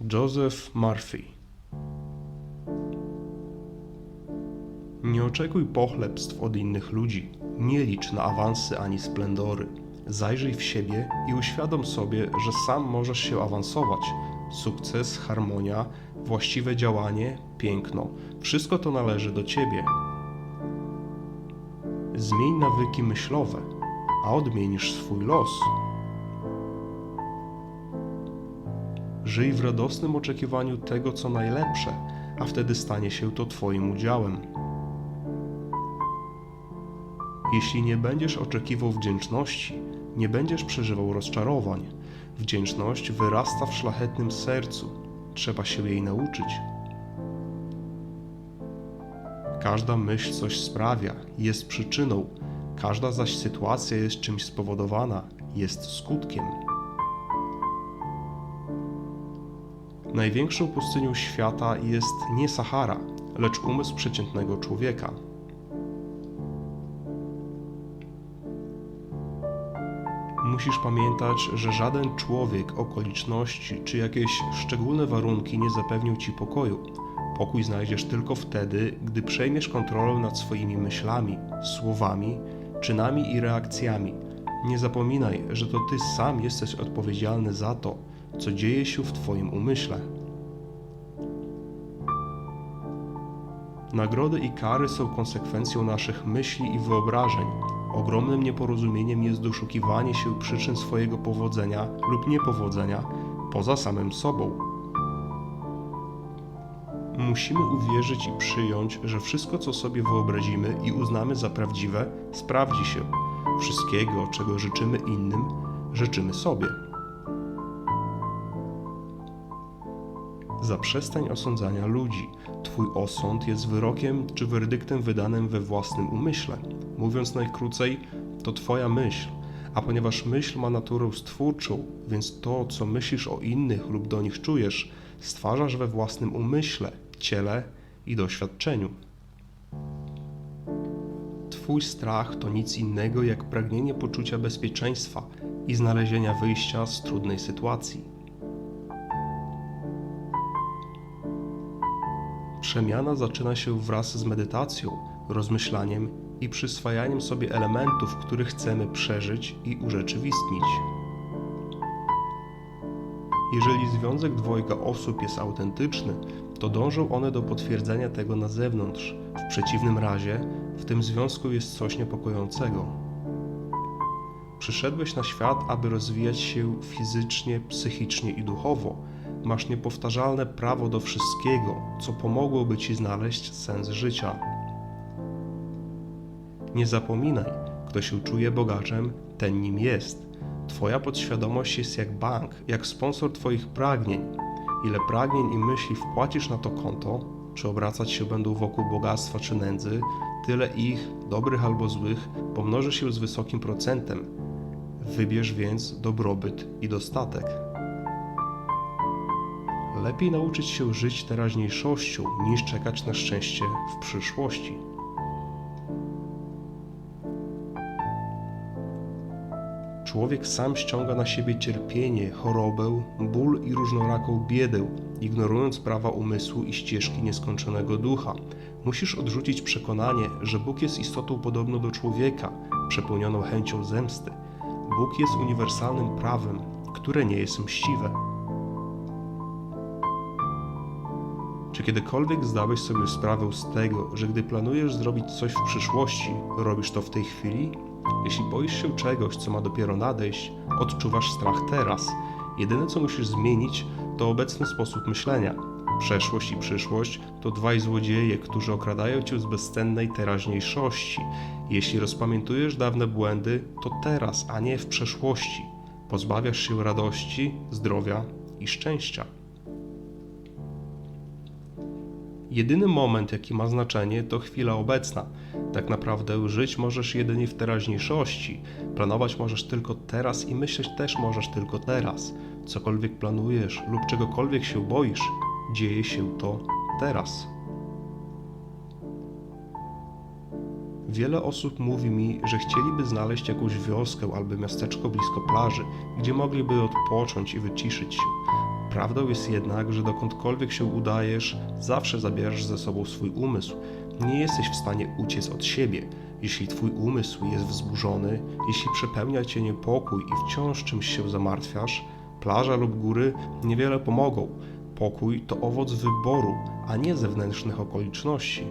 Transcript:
Joseph Murphy Nie oczekuj pochlebstw od innych ludzi, nie licz na awansy ani splendory. Zajrzyj w siebie i uświadom sobie, że sam możesz się awansować. Sukces, harmonia, właściwe działanie, piękno wszystko to należy do ciebie. Zmień nawyki myślowe, a odmienisz swój los. Żyj w radosnym oczekiwaniu tego, co najlepsze, a wtedy stanie się to Twoim udziałem. Jeśli nie będziesz oczekiwał wdzięczności, nie będziesz przeżywał rozczarowań. Wdzięczność wyrasta w szlachetnym sercu, trzeba się jej nauczyć. Każda myśl coś sprawia, jest przyczyną, każda zaś sytuacja jest czymś spowodowana, jest skutkiem. Największą pustynią świata jest nie Sahara, lecz umysł przeciętnego człowieka. Musisz pamiętać, że żaden człowiek, okoliczności czy jakieś szczególne warunki nie zapewnią ci pokoju. Pokój znajdziesz tylko wtedy, gdy przejmiesz kontrolę nad swoimi myślami, słowami, czynami i reakcjami. Nie zapominaj, że to ty sam jesteś odpowiedzialny za to, co dzieje się w twoim umyśle. Nagrody i kary są konsekwencją naszych myśli i wyobrażeń. Ogromnym nieporozumieniem jest doszukiwanie się przyczyn swojego powodzenia lub niepowodzenia poza samym sobą. Musimy uwierzyć i przyjąć, że wszystko, co sobie wyobrazimy i uznamy za prawdziwe, sprawdzi się. Wszystkiego, czego życzymy innym, życzymy sobie. Zaprzestań osądzania ludzi. Twój osąd jest wyrokiem czy werdyktem wydanym we własnym umyśle. Mówiąc najkrócej, to Twoja myśl, a ponieważ myśl ma naturę stwórczą, więc to, co myślisz o innych lub do nich czujesz, stwarzasz we własnym umyśle, ciele i doświadczeniu. Twój strach to nic innego jak pragnienie poczucia bezpieczeństwa i znalezienia wyjścia z trudnej sytuacji. Przemiana zaczyna się wraz z medytacją, rozmyślaniem i przyswajaniem sobie elementów, które chcemy przeżyć i urzeczywistnić. Jeżeli związek dwojga osób jest autentyczny, to dążą one do potwierdzenia tego na zewnątrz. W przeciwnym razie w tym związku jest coś niepokojącego. Przyszedłeś na świat, aby rozwijać się fizycznie, psychicznie i duchowo masz niepowtarzalne prawo do wszystkiego, co pomogłoby ci znaleźć sens życia. Nie zapominaj, kto się czuje bogaczem, ten nim jest. Twoja podświadomość jest jak bank, jak sponsor Twoich pragnień. Ile pragnień i myśli wpłacisz na to konto, czy obracać się będą wokół bogactwa czy nędzy, tyle ich, dobrych albo złych, pomnoży się z wysokim procentem. Wybierz więc dobrobyt i dostatek. Lepiej nauczyć się żyć teraźniejszością, niż czekać na szczęście w przyszłości. Człowiek sam ściąga na siebie cierpienie, chorobę, ból i różnoraką biedę, ignorując prawa umysłu i ścieżki nieskończonego ducha. Musisz odrzucić przekonanie, że Bóg jest istotą podobną do człowieka, przepełnioną chęcią zemsty. Bóg jest uniwersalnym prawem, które nie jest mściwe. Czy kiedykolwiek zdałeś sobie sprawę z tego, że gdy planujesz zrobić coś w przyszłości, robisz to w tej chwili? Jeśli boisz się czegoś, co ma dopiero nadejść, odczuwasz strach teraz. Jedyne, co musisz zmienić, to obecny sposób myślenia. Przeszłość i przyszłość to dwaj złodzieje, którzy okradają cię z bezcennej teraźniejszości. Jeśli rozpamiętujesz dawne błędy, to teraz, a nie w przeszłości. Pozbawiasz się radości, zdrowia i szczęścia. Jedyny moment, jaki ma znaczenie, to chwila obecna. Tak naprawdę żyć możesz jedynie w teraźniejszości. Planować możesz tylko teraz i myśleć też możesz tylko teraz. Cokolwiek planujesz lub czegokolwiek się boisz, dzieje się to teraz. Wiele osób mówi mi, że chcieliby znaleźć jakąś wioskę albo miasteczko blisko plaży, gdzie mogliby odpocząć i wyciszyć się. Prawdą jest jednak, że dokądkolwiek się udajesz, zawsze zabierasz ze sobą swój umysł. Nie jesteś w stanie uciec od siebie. Jeśli twój umysł jest wzburzony, jeśli przepełnia cię niepokój i wciąż czymś się zamartwiasz, plaża lub góry niewiele pomogą. Pokój to owoc wyboru, a nie zewnętrznych okoliczności.